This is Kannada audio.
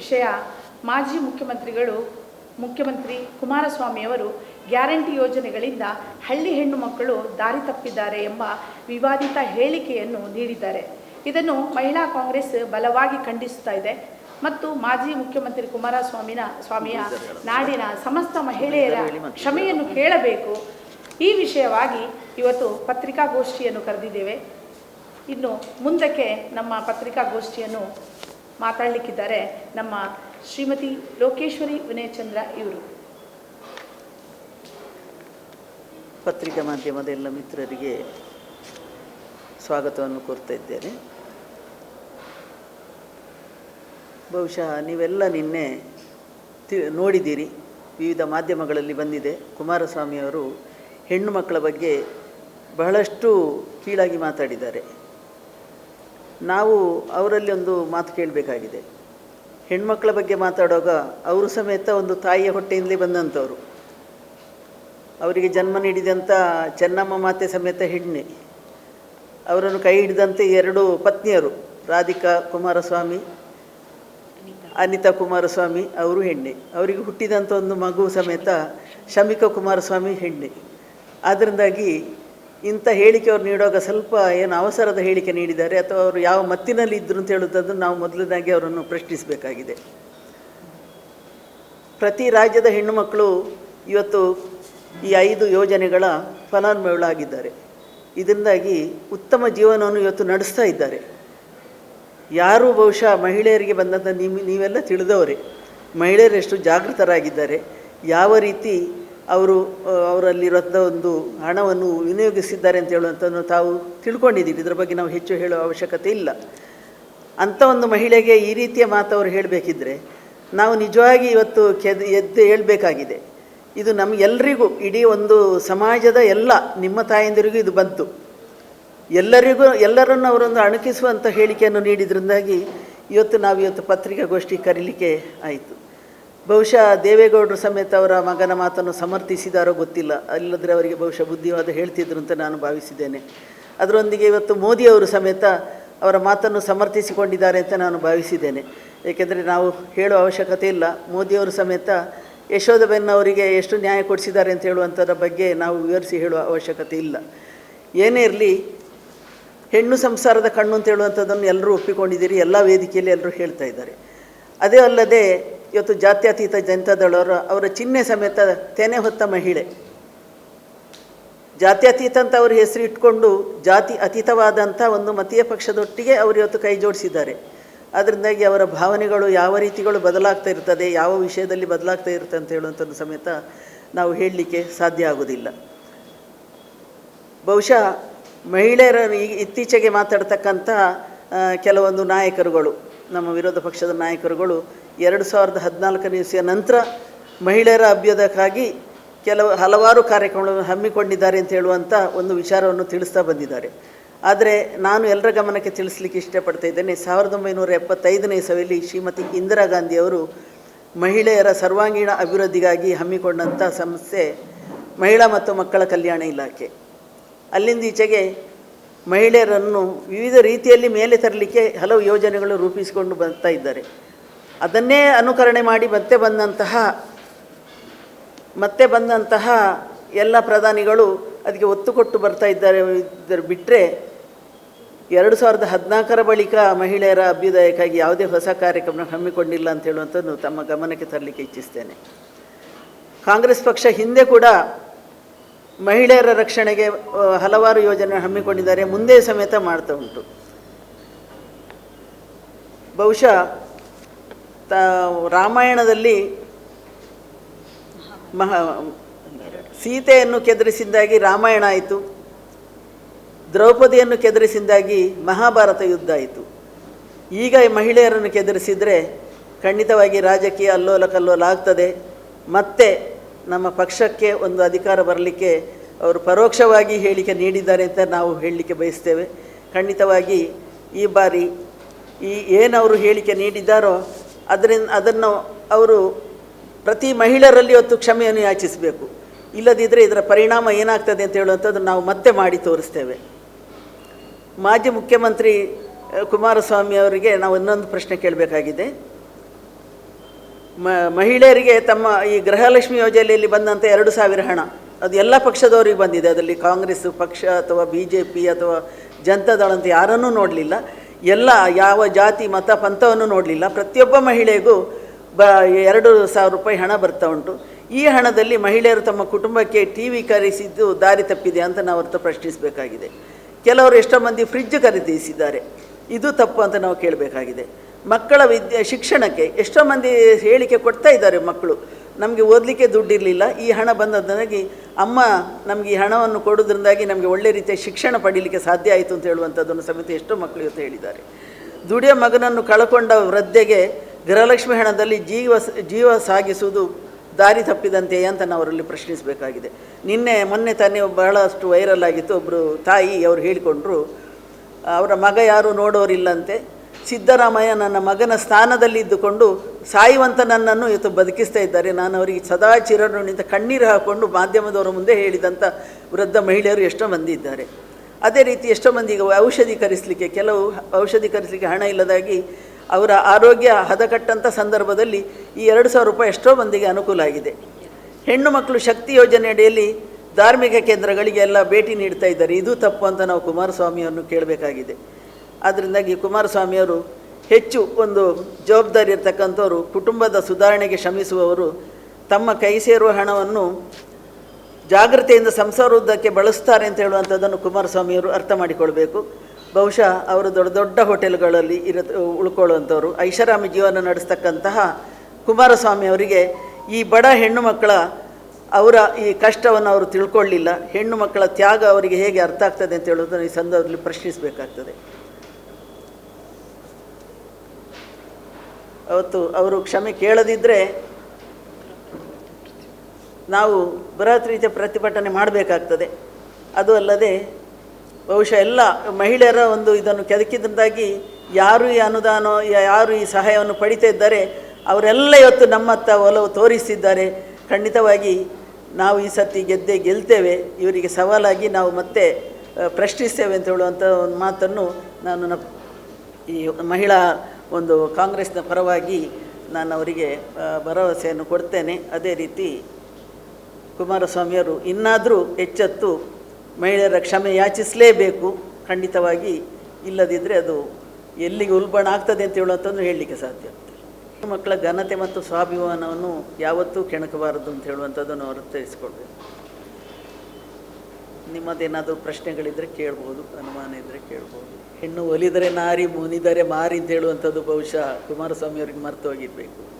ವಿಷಯ. ಮಾಜಿ ಮುಖ್ಯಮಂತ್ರಿಗಳು ಮುಖ್ಯಮಂತ್ರಿ ಕುಮಾರಸ್ವಾಮಿಯವರು ಗ್ಯಾರಂಟಿ ಯೋಜನೆಗಳಿಂದ ಹಳ್ಳಿ ಹೆಣ್ಣು ಮಕ್ಕಳು ದಾರಿ ತಪ್ಪಿದ್ದಾರೆ ಎಂಬ ವಿವಾದಿತ ಹೇಳಿಕೆಯನ್ನು ನೀಡಿದ್ದಾರೆ. ಇದನ್ನು ಮಹಿಳಾ ಕಾಂಗ್ರೆಸ್ ಬಲವಾಗಿ ಖಂಡಿಸುತ್ತಾ ಇದೆ. ಮತ್ತು ಮಾಜಿ ಮುಖ್ಯಮಂತ್ರಿ ಕುಮಾರಸ್ವಾಮಿನ, ಸ್ವಾಮಿಯ ನಾಡಿನ ಸಮಸ್ತ ಮಹಿಳೆಯರ ಕ್ಷಮೆಯನ್ನು ಕೇಳಬೇಕು. ಈ ವಿಷಯವಾಗಿ ಇವತ್ತು ಪತ್ರಿಕಾಗೋಷ್ಠಿಯನ್ನು ಕರೆದಿದ್ದೇವೆ. ಇನ್ನು ಮುಂದಕ್ಕೆ ನಮ್ಮ ಪತ್ರಿಕಾಗೋಷ್ಠಿಯನ್ನು ಮಾತಾಡಲಿಕ್ಕಿದ್ದಾರೆ ನಮ್ಮ ಶ್ರೀಮತಿ ಲೋಕೇಶ್ವರಿ ವಿನಯಚಂದ್ರ ಇವರು. ಪತ್ರಿಕಾ ಮಾಧ್ಯಮದ ಎಲ್ಲ ಮಿತ್ರರಿಗೆ ಸ್ವಾಗತವನ್ನು ಕೋರ್ತಾ ಇದ್ದೇನೆ. ಬಹುಶಃ ನೀವೆಲ್ಲ ನಿನ್ನೆ ತಿ, ನೋಡಿದ್ದೀರಿ, ವಿವಿಧ ಮಾಧ್ಯಮಗಳಲ್ಲಿ ಬಂದಿದೆ. ಕುಮಾರಸ್ವಾಮಿಯವರು ಹೆಣ್ಣು ಮಕ್ಕಳ ಬಗ್ಗೆ ಬಹಳಷ್ಟು ಕೀಳಾಗಿ ಮಾತಾಡಿದ್ದಾರೆ. ನಾವು ಅವರಲ್ಲಿ ಒಂದು ಮಾತು ಕೇಳಬೇಕಾಗಿದೆ. ಹೆಣ್ಮಕ್ಳ ಬಗ್ಗೆ ಮಾತಾಡುವಾಗ ಅವರು ಸಮೇತ ಒಂದು ತಾಯಿಯ ಹೊಟ್ಟೆಯಿಂದಲೇ ಬಂದಂಥವ್ರು. ಅವರಿಗೆ ಜನ್ಮ ನೀಡಿದಂಥ ಚೆನ್ನಮ್ಮ ಮಾತೆ ಸಮೇತ ಹೆಣ್ಣೆ. ಅವರನ್ನು ಕೈ ಹಿಡಿದಂತೆ ಎರಡು ಪತ್ನಿಯರು, ರಾಧಿಕಾ ಕುಮಾರಸ್ವಾಮಿ, ಅನಿತಾ ಕುಮಾರಸ್ವಾಮಿ, ಅವರು ಹೆಣ್ಣೆ. ಅವರಿಗೆ ಹುಟ್ಟಿದಂಥ ಒಂದು ಮಗು ಸಮೇತ ಶಮಿಕಾ ಕುಮಾರಸ್ವಾಮಿ ಹೆಣ್ಣೆ. ಆದ್ದರಿಂದಾಗಿ ಇಂಥ ಹೇಳಿಕೆ ಅವ್ರು ನೀಡುವಾಗ ಸ್ವಲ್ಪ ಏನು ಅವಸರದ ಹೇಳಿಕೆ ನೀಡಿದ್ದಾರೆ ಅಥವಾ ಅವರು ಯಾವ ಮತ್ತಿನಲ್ಲಿ ಇದ್ದರು ಅಂತ ಹೇಳುವುದನ್ನು ನಾವು ಮೊದಲನಾಗಿ ಅವರನ್ನು ಪ್ರಶ್ನಿಸಬೇಕಾಗಿದೆ. ಪ್ರತಿ ರಾಜ್ಯದ ಹೆಣ್ಣು ಮಕ್ಕಳು ಇವತ್ತು ಈ ಐದು ಯೋಜನೆಗಳ ಫಲಾನುಭವಿಗಳಾಗಿದ್ದಾರೆ. ಇದರಿಂದಾಗಿ ಉತ್ತಮ ಜೀವನವನ್ನು ಇವತ್ತು ನಡೆಸ್ತಾ ಇದ್ದಾರೆ. ಯಾರು ಬಹುಶಃ ಮಹಿಳೆಯರಿಗೆ ಬಂದಂಥ ನೀವು ನೀವೆಲ್ಲ ತಿಳಿದವರೇ. ಮಹಿಳೆಯರು ಎಷ್ಟು ಜಾಗೃತರಾಗಿದ್ದಾರೆ. ಯಾವ ರೀತಿ ಅವರು ಅವರಲ್ಲಿರುವಂಥ ಒಂದು ಹಣವನ್ನು ವಿನಿಯೋಗಿಸಿದ್ದಾರೆ ಅಂತ ಹೇಳುವಂಥದ್ದು ತಾವು ತಿಳ್ಕೊಂಡಿದ್ದೀರಿ. ಇದರ ಬಗ್ಗೆ ನಾವು ಹೆಚ್ಚು ಹೇಳುವ ಅವಶ್ಯಕತೆ ಇಲ್ಲ. ಅಂಥ ಒಂದು ಮಹಿಳೆಗೆ ಈ ರೀತಿಯ ಮಾತು ಅವರು ಹೇಳಬೇಕಿದ್ರೆ, ನಾವು ನಿಜವಾಗಿ ಇವತ್ತು ಕೆದ್, ಎದ್ದು ಹೇಳಬೇಕಾಗಿದೆ. ಇದು ನಮಗೆಲ್ಲರಿಗೂ ಇಡೀ ಒಂದು ಸಮಾಜದ ಎಲ್ಲ, ನಿಮ್ಮ ತಾಯಂದಿರಿಗೂ ಇದು ಬಂತು. ಎಲ್ಲರಿಗೂ, ಎಲ್ಲರನ್ನು ಅವರೊಂದು ಅಣುಕಿಸುವಂಥ ಹೇಳಿಕೆಯನ್ನು ನೀಡಿದ್ರಿಂದಾಗಿ ಇವತ್ತು ನಾವು ಇವತ್ತು ಪತ್ರಿಕಾಗೋಷ್ಠಿ ಕರೀಲಿಕ್ಕೆ ಆಯಿತು. ಬಹುಶಃ ದೇವೇಗೌಡರು ಸಮೇತ ಅವರ ಮಗನ ಮಾತನ್ನು ಸಮರ್ಥಿಸಿದಾರೋ ಗೊತ್ತಿಲ್ಲ. ಅಲ್ಲದ್ರೆ ಅವರಿಗೆ ಬಹುಶಃ ಬುದ್ಧಿವಾದ ಹೇಳ್ತಿದ್ರು ಅಂತ ನಾನು ಭಾವಿಸಿದ್ದೇನೆ. ಅದರೊಂದಿಗೆ ಇವತ್ತು ಮೋದಿಯವರು ಸಮೇತ ಅವರ ಮಾತನ್ನು ಸಮರ್ಥಿಸಿಕೊಂಡಿದ್ದಾರೆ ಅಂತ ನಾನು ಭಾವಿಸಿದ್ದೇನೆ. ಏಕೆಂದರೆ ನಾವು ಹೇಳುವ ಅವಶ್ಯಕತೆ ಇಲ್ಲ. ಮೋದಿಯವರು ಸಮೇತ ಯಶೋಧಬೆನ್ ಅವರಿಗೆ ಎಷ್ಟು ನ್ಯಾಯ ಕೊಡಿಸಿದ್ದಾರೆ ಅಂತ ಹೇಳುವಂಥದ್ರ ಬಗ್ಗೆ ನಾವು ವಿವರಿಸಿ ಹೇಳುವ ಅವಶ್ಯಕತೆ ಇಲ್ಲ. ಏನೇ ಇರಲಿ, ಹೆಣ್ಣು ಸಂಸಾರದ ಕಣ್ಣು ಅಂತ ಹೇಳುವಂಥದ್ದನ್ನು ಎಲ್ಲರೂ ಒಪ್ಪಿಕೊಂಡಿದ್ದೀರಿ. ಎಲ್ಲ ವೇದಿಕೆಯಲ್ಲಿ ಎಲ್ಲರೂ ಹೇಳ್ತಾ ಇದ್ದಾರೆ. ಅದೇ ಅಲ್ಲದೆ ಇವತ್ತು ಜಾತ್ಯತೀತ ಜನತಾದಳವರು ಅವರ ಚಿಹ್ನೆ ಸಮೇತ ತೆನೆ ಹೊತ್ತ ಮಹಿಳೆ. ಜಾತ್ಯತೀತ ಅಂತ ಅವ್ರ ಹೆಸರು ಇಟ್ಕೊಂಡು ಜಾತಿ ಅತೀತವಾದಂಥ ಒಂದು ಮತೀಯ ಪಕ್ಷದೊಟ್ಟಿಗೆ ಅವರು ಇವತ್ತು ಕೈ ಜೋಡಿಸಿದ್ದಾರೆ. ಅದರಿಂದಾಗಿ ಅವರ ಭಾವನೆಗಳು ಯಾವ ರೀತಿಗಳು ಬದಲಾಗ್ತಾ ಇರ್ತದೆ, ಯಾವ ವಿಷಯದಲ್ಲಿ ಬದಲಾಗ್ತಾ ಇರುತ್ತೆ ಅಂತ ಹೇಳುವಂಥದ್ದು ಸಮೇತ ನಾವು ಹೇಳಲಿಕ್ಕೆ ಸಾಧ್ಯ ಆಗೋದಿಲ್ಲ ಬಹುಶಃ ಮಹಿಳೆಯರ ಇತ್ತೀಚೆಗೆ ಮಾತಾಡ್ತಕ್ಕಂಥ ಕೆಲವೊಂದು ನಾಯಕರುಗಳು ನಮ್ಮ ವಿರೋಧ ಪಕ್ಷದ ನಾಯಕರುಗಳು ಎರಡು ಸಾವಿರದ ಹದಿನಾಲ್ಕನೇ ಇಸಿಯ ನಂತರ ಮಹಿಳೆಯರ ಅಭ್ಯುದಯಕ್ಕಾಗಿ ಕೆಲವು ಹಲವಾರು ಕಾರ್ಯಕ್ರಮಗಳನ್ನು ಹಮ್ಮಿಕೊಂಡಿದ್ದಾರೆ ಅಂತ ಹೇಳುವಂಥ ಒಂದು ವಿಚಾರವನ್ನು ತಿಳಿಸ್ತಾ ಬಂದಿದ್ದಾರೆ. ಆದರೆ ನಾನು ಎಲ್ಲರ ಗಮನಕ್ಕೆ ತಿಳಿಸ್ಲಿಕ್ಕೆ ಇಷ್ಟಪಡ್ತಾ ಇದ್ದೇನೆ. ಸಾವಿರದ ಒಂಬೈನೂರ ಎಪ್ಪತ್ತೈದನೇ ಇಸವಿಯಲ್ಲಿ ಶ್ರೀಮತಿ ಇಂದಿರಾ ಗಾಂಧಿಯವರು ಮಹಿಳೆಯರ ಸರ್ವಾಂಗೀಣ ಅಭಿವೃದ್ಧಿಗಾಗಿ ಹಮ್ಮಿಕೊಂಡಂಥ ಸಂಸ್ಥೆ ಮಹಿಳಾ ಮತ್ತು ಮಕ್ಕಳ ಕಲ್ಯಾಣ ಇಲಾಖೆ. ಅಲ್ಲಿಂದ ಈಚೆಗೆ ಮಹಿಳೆಯರನ್ನು ವಿವಿಧ ರೀತಿಯಲ್ಲಿ ಮೇಲೆ ತರಲಿಕ್ಕೆ ಹಲವು ಯೋಜನೆಗಳು ರೂಪಿಸಿಕೊಂಡು ಬರ್ತಾ ಇದ್ದಾರೆ. ಅದನ್ನೇ ಅನುಕರಣೆ ಮಾಡಿ ಮತ್ತೆ ಬಂದಂತಹ ಮತ್ತೆ ಬಂದಂತಹ ಎಲ್ಲ ಪ್ರಧಾನಿಗಳು ಅದಕ್ಕೆ ಒತ್ತು ಕೊಟ್ಟು ಬರ್ತಾ ಇದ್ದಾರೆ. ಇದ್ದರು ಬಿಟ್ಟರೆ ಎರಡು ಸಾವಿರದ ಹದಿನಾಲ್ಕರ ಬಳಿಕ ಮಹಿಳೆಯರ ಅಭ್ಯುದಯಕ್ಕಾಗಿ ಯಾವುದೇ ಹೊಸ ಕಾರ್ಯಕ್ರಮ ಹಮ್ಮಿಕೊಂಡಿಲ್ಲ ಅಂತ ಹೇಳುವಂಥದ್ದು ತಮ್ಮ ಗಮನಕ್ಕೆ ತರಲಿಕ್ಕೆ ಇಚ್ಛಿಸ್ತೇನೆ. ಕಾಂಗ್ರೆಸ್ ಪಕ್ಷ ಹಿಂದೆ ಕೂಡ ಮಹಿಳೆಯರ ರಕ್ಷಣೆಗೆ ಹಲವಾರು ಯೋಜನೆ ಹಮ್ಮಿಕೊಂಡಿದ್ದಾರೆ. ಮುಂದೆ ಸಮೇತ ಮಾಡ್ತಾ ಉಂಟು. ಬಹುಶಃ, ತ, ರಾಮಾಯಣದಲ್ಲಿ ಮಹ, ಸೀತೆಯನ್ನು ಕೆದರಿಸಿದ್ದಾಗಿ ರಾಮಾಯಣ ಆಯಿತು. ದ್ರೌಪದಿಯನ್ನು ಕೆದರಿಸಿದ್ದಾಗಿ ಮಹಾಭಾರತ ಯುದ್ಧ ಆಯಿತು. ಈಗ ಮಹಿಳೆಯರನ್ನು ಕೆದರಿಸಿದರೆ ಖಂಡಿತವಾಗಿ ರಾಜಕೀಯ ಅಲ್ಲೋಲ ಕಲ್ಲೋಲ ಆಗ್ತದೆ ಮತ್ತೆ ನಮ್ಮ ಪಕ್ಷಕ್ಕೆ ಒಂದು ಅಧಿಕಾರ ಬರಲಿಕ್ಕೆ ಅವರು ಪರೋಕ್ಷವಾಗಿ ಹೇಳಿಕೆ ನೀಡಿದ್ದಾರೆ ಅಂತ ನಾವು ಹೇಳಲಿಕ್ಕೆ ಬಯಸ್ತೇವೆ. ಖಂಡಿತವಾಗಿ ಈ ಬಾರಿ ಈ ಏನವರು ಹೇಳಿಕೆ ನೀಡಿದ್ದಾರೋ ಅದರಿಂದ ಅದನ್ನು ಅವರು ಪ್ರತಿ ಮಹಿಳೆಯರಲ್ಲಿ ಇವತ್ತು ಕ್ಷಮೆಯನ್ನು ಯಾಚಿಸಬೇಕು. ಇಲ್ಲದಿದ್ದರೆ ಇದರ ಪರಿಣಾಮ ಏನಾಗ್ತದೆ ಅಂತ ಹೇಳುವಂಥದ್ದು ನಾವು ಮತ್ತೆ ಮಾಡಿ ತೋರಿಸ್ತೇವೆ. ಮಾಜಿ ಮುಖ್ಯಮಂತ್ರಿ ಕುಮಾರಸ್ವಾಮಿ ಅವರಿಗೆ ನಾವು ಇನ್ನೊಂದು ಪ್ರಶ್ನೆ ಕೇಳಬೇಕಾಗಿದೆ. ಮ, ಮಹಿಳೆಯರಿಗೆ ತಮ್ಮ ಈ ಗೃಹಲಕ್ಷ್ಮಿ ಯೋಜನೆಯಲ್ಲಿ ಬಂದಂಥ ಎರಡು ಸಾವಿರ ಹಣ. ಅದು ಎಲ್ಲ ಪಕ್ಷದವರಿಗೆ ಬಂದಿದೆ. ಅದರಲ್ಲಿ ಕಾಂಗ್ರೆಸ್ ಪಕ್ಷ ಅಥವಾ ಬಿ ಜೆ ಪಿ ಅಥವಾ ಜನತಾದಳ ಅಂತ ಯಾರನ್ನೂ ನೋಡಲಿಲ್ಲ. ಎಲ್ಲ ಯಾವ ಜಾತಿ, ಮತ, ಪಂಥವನ್ನು ನೋಡಲಿಲ್ಲ. ಪ್ರತಿಯೊಬ್ಬ ಮಹಿಳೆಗೂ ಬ, ಎರಡು ಸಾವಿರ ರೂಪಾಯಿ ಹಣ ಬರ್ತಾ ಉಂಟು. ಈ ಹಣದಲ್ಲಿ ಮಹಿಳೆಯರು ತಮ್ಮ ಕುಟುಂಬಕ್ಕೆ ಟಿ ವಿ ಖರೀದಿಸಿದ್ದು ದಾರಿ ತಪ್ಪಿದೆ ಅಂತ ನಾವು ಅರ್ಥ ಪ್ರಶ್ನಿಸಬೇಕಾಗಿದೆ. ಕೆಲವರು ಎಷ್ಟೋ ಮಂದಿ ಫ್ರಿಜ್ ಖರೀದಿಸಿದ್ದಾರೆ. ಇದು ತಪ್ಪು ಅಂತ ನಾವು ಕೇಳಬೇಕಾಗಿದೆ. ಮಕ್ಕಳ ವಿದ್ಯೆ, ಶಿಕ್ಷಣಕ್ಕೆ ಎಷ್ಟೋ ಮಂದಿ ಹೇಳಿಕೆ ಕೊಡ್ತಾ ಇದ್ದಾರೆ ಮಕ್ಕಳು. ನಮಗೆ ಓದಲಿಕ್ಕೆ ದುಡ್ಡಿರಲಿಲ್ಲ. ಈ ಹಣ ಬಂದದ್ದಾಗಿ ಅಮ್ಮ ನಮಗೆ ಈ ಹಣವನ್ನು ಕೊಡೋದ್ರಿಂದಾಗಿ ನಮಗೆ ಒಳ್ಳೆ ರೀತಿಯ ಶಿಕ್ಷಣ ಪಡೀಲಿಕ್ಕೆ ಸಾಧ್ಯ ಆಯಿತು ಅಂತ ಹೇಳುವಂಥದ್ದನ್ನು ಸಮೇತ ಎಷ್ಟೋ ಮಕ್ಕಳು ಇವತ್ತು ಹೇಳಿದ್ದಾರೆ. ದುಡಿಯ ಮಗನನ್ನು ಕಳಕೊಂಡ ವೃದ್ಧೆಗೆ ಗೃಹಲಕ್ಷ್ಮಿ ಹಣದಲ್ಲಿ ಜೀವ ಜೀವ ಸಾಗಿಸುವುದು ದಾರಿ ತಪ್ಪಿದಂತೆ ಅಂತ ನಾವು ಅವರಲ್ಲಿ ಪ್ರಶ್ನಿಸಬೇಕಾಗಿದೆ. ನಿನ್ನೆ, ಮೊನ್ನೆ ತಾನೇ ಬಹಳಷ್ಟು ವೈರಲ್ ಆಗಿತ್ತು. ಒಬ್ಬರು ತಾಯಿ ಅವರು ಹೇಳಿಕೊಂಡ್ರು, ಅವರ ಮಗ ಯಾರು ನೋಡೋರಿಲ್ಲಂತೆ. ಸಿದ್ದರಾಮಯ್ಯ ನನ್ನ ಮಗನ ಸ್ಥಾನದಲ್ಲಿ ಇದ್ದುಕೊಂಡು ಸಾಯುವಂತ ನನ್ನನ್ನು ಇವತ್ತು ಬದುಕಿಸ್ತಾ ಇದ್ದಾರೆ. ನಾನು ಅವರಿಗೆ ಸದಾ ನಿಂತ ಕಣ್ಣೀರು ಹಾಕೊಂಡು ಮಾಧ್ಯಮದವರ ಮುಂದೆ ಹೇಳಿದಂಥ ವೃದ್ಧ ಮಹಿಳೆಯರು ಎಷ್ಟೋ ಮಂದಿ ಇದ್ದಾರೆ. ಅದೇ ರೀತಿ ಎಷ್ಟೋ ಮಂದಿ ಔಷಧಿ ಕರೆಸಲಿಕ್ಕೆ, ಕೆಲವು ಔಷಧಿ ಕರೆಸಲಿಕ್ಕೆ ಹಣ ಇಲ್ಲದಾಗಿ ಅವರ ಆರೋಗ್ಯ ಹದಕಟ್ಟಂಥ ಸಂದರ್ಭದಲ್ಲಿ ಈ ಎರಡು ಸಾವಿರ ರೂಪಾಯಿ ಎಷ್ಟೋ ಮಂದಿಗೆ ಅನುಕೂಲ ಆಗಿದೆ. ಹೆಣ್ಣು ಮಕ್ಕಳು ಶಕ್ತಿ ಯೋಜನೆ ಅಡಿಯಲ್ಲಿ ಧಾರ್ಮಿಕ ಕೇಂದ್ರಗಳಿಗೆ ಎಲ್ಲ ಭೇಟಿ ನೀಡ್ತಾ ಇದ್ದಾರೆ. ಇದು ತಪ್ಪು ಅಂತ ನಾವು ಕುಮಾರಸ್ವಾಮಿಯನ್ನು ಕೇಳಬೇಕಾಗಿದೆ. ಆದ್ದರಿಂದಾಗಿ ಕುಮಾರಸ್ವಾಮಿಯವರು ಹೆಚ್ಚು ಒಂದು ಜವಾಬ್ದಾರಿ ಇರತಕ್ಕಂಥವರು, ಕುಟುಂಬದ ಸುಧಾರಣೆಗೆ ಶ್ರಮಿಸುವವರು, ತಮ್ಮ ಕೈ ಸೇರುವ ಹಣವನ್ನು ಜಾಗ್ರತೆಯಿಂದ ಸಂಸಾರೋದ್ದಕ್ಕೆ ಬಳಸ್ತಾರೆ ಅಂತ ಹೇಳುವಂಥದ್ದನ್ನು ಕುಮಾರಸ್ವಾಮಿಯವರು ಅರ್ಥ ಮಾಡಿಕೊಳ್ಬೇಕು. ಬಹುಶಃ ಅವರು ದೊಡ್ಡ ದೊಡ್ಡ ಹೋಟೆಲ್ಗಳಲ್ಲಿ ಇರ ಉಳ್ಕೊಳ್ಳುವಂಥವ್ರು. ಐಷಾರಾಮಿ ಜೀವನ ನಡೆಸ್ತಕ್ಕಂತಹ ಕುಮಾರಸ್ವಾಮಿಯವರಿಗೆ ಈ ಬಡ ಹೆಣ್ಣು ಮಕ್ಕಳ ಅವರ ಈ ಕಷ್ಟವನ್ನು ಅವರು ತಿಳ್ಕೊಳ್ಳಿಲ್ಲ. ಹೆಣ್ಣು ಮಕ್ಕಳ ತ್ಯಾಗ ಅವರಿಗೆ ಹೇಗೆ ಅರ್ಥ ಆಗ್ತದೆ ಅಂತ ಹೇಳೋದನ್ನು ಈ ಸಂದರ್ಭದಲ್ಲಿ ಪ್ರಶ್ನಿಸಬೇಕಾಗ್ತದೆ. ಅವತ್ತು ಅವರು ಕ್ಷಮೆ ಕೇಳದಿದ್ದರೆ ನಾವು ಬೃಹತ್ ರೀತಿಯ ಪ್ರತಿಭಟನೆ ಮಾಡಬೇಕಾಗ್ತದೆ. ಅದು ಅಲ್ಲದೆ ಬಹುಶಃ ಎಲ್ಲ ಮಹಿಳೆಯರ ಒಂದು ಇದನ್ನು ಕೆದಕಿದ್ರಿಂದಾಗಿ ಯಾರು ಈ ಅನುದಾನ, ಯಾರು ಈ ಸಹಾಯವನ್ನು ಪಡಿತಾ ಇದ್ದಾರೆ, ಅವರೆಲ್ಲ ಇವತ್ತು ನಮ್ಮತ್ತ ಒಲವು ತೋರಿಸಿದ್ದಾರೆ ಖಂಡಿತವಾಗಿ ನಾವು ಈ ಸತಿ ಗೆದ್ದೇ ಗೆಲ್ತೇವೆ. ಇವರಿಗೆ ಸವಾಲಾಗಿ ನಾವು ಮತ್ತೆ ಪ್ರಶ್ನಿಸ್ತೇವೆ ಅಂತ ಹೇಳುವಂಥ ಒಂದು ಮಾತನ್ನು ನಾನು ಈ ಮಹಿಳಾ ಒಂದು ಕಾಂಗ್ರೆಸ್ನ ಪರವಾಗಿ ನಾನು ಅವರಿಗೆ ಭರವಸೆಯನ್ನು ಕೊಡ್ತೇನೆ. ಅದೇ ರೀತಿ ಕುಮಾರಸ್ವಾಮಿಯವರು ಇನ್ನಾದರೂ ಎಚ್ಚೆತ್ತು ಮಹಿಳೆಯರ ಕ್ಷಮೆ ಯಾಚಿಸಲೇಬೇಕು. ಖಂಡಿತವಾಗಿ ಇಲ್ಲದಿದ್ದರೆ ಅದು ಎಲ್ಲಿಗೆ ಉಲ್ಬಣ ಆಗ್ತದೆ ಅಂತ ಹೇಳುವಂಥದ್ದು ಹೇಳಲಿಕ್ಕೆ ಸಾಧ್ಯ ಮಕ್ಕಳ ಘನತೆ ಮತ್ತು ಸ್ವಾಭಿಮಾನವನ್ನು ಯಾವತ್ತೂ ಕೆಣಕಬಾರದು ಅಂತ ಹೇಳುವಂಥದ್ದನ್ನು ಅವರು ತಿಳಿಸ್ಕೊಡ್ಬೇಕು. ನಿಮ್ಮದೇನಾದರೂ ಪ್ರಶ್ನೆಗಳಿದ್ದರೆ ಕೇಳ್ಬೋದು, ಅನುಮಾನ ಇದ್ದರೆ ಕೇಳ್ಬೋದು. ಹೆಣ್ಣು ಒಲಿದರೆ ನಾರಿ, ಮುನಿದರೆ ಮಾರಿ ಅಂತ ಹೇಳುವಂಥದ್ದು ಬಹುಶಃ ಕುಮಾರಸ್ವಾಮಿ ಅವರಿಗೆ ಹೋಗಿರಬೇಕು ಹೋಗಿರ್ಬೇಕು